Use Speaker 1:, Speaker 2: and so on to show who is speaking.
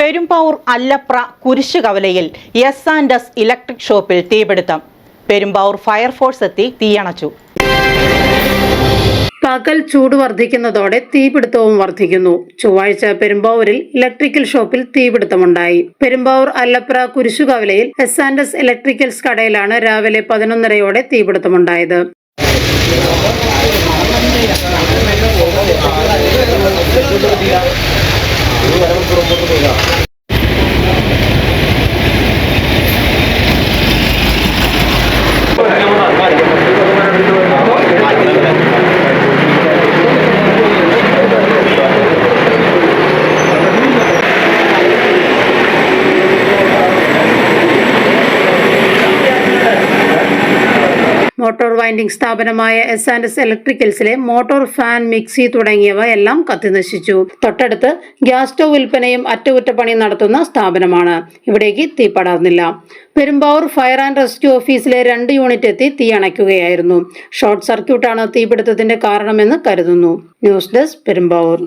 Speaker 1: പെരുമ്പാവൂർ അല്ലപ്ര കുരിശുകവലയിൽ S and S electric ഷോപ്പിൽ തീപിടുത്തം. പെരുമ്പാവൂർ ഫയർഫോഴ്സ് എത്തി തീയണച്ചു.
Speaker 2: പകൽ ചൂട് വർദ്ധിക്കുന്നതോടെ തീപിടുത്തവും വർദ്ധിക്കുന്നു. ചൊവ്വാഴ്ച പെരുമ്പാവൂരിൽ ഇലക്ട്രിക്കൽ ഷോപ്പിൽ തീപിടുത്തമുണ്ടായി. പെരുമ്പാവൂർ അല്ലപ്ര കുരിശുകവലയിൽ എസ് ആൻഡ് എസ് ഇലക്ട്രിക്കൽസ് കടയിലാണ് രാവിലെ പതിനൊന്നരയോടെ തീപിടുത്തമുണ്ടായത്. മോട്ടോർ വൈൻഡിംഗ് സ്ഥാപനമായ എസ് ആൻഡ് എസ് ഇലക്ട്രിക്കൽസിലെ മോട്ടോർ ഫാൻ മിക്സി തുടങ്ങിയവ എല്ലാം കത്തിനശിച്ചു. തൊട്ടടുത്ത് ഗ്യാസ് സ്റ്റോവ് വിൽപ്പനയും അറ്റകുറ്റപ്പണി നടത്തുന്ന സ്ഥാപനമാണ്. ഇവിടേക്ക് തീ പടർന്നില്ല. പെരുമ്പാവൂർ ഫയർ ആൻഡ് റെസ്ക്യൂ ഓഫീസിലെ രണ്ട് യൂണിറ്റ് എത്തി തീ അണയ്ക്കുകയായിരുന്നു. ഷോർട്ട് സർക്യൂട്ടാണ് തീപിടുത്തത്തിന്റെ കാരണമെന്ന് കരുതുന്നു. News desk Perumbavoor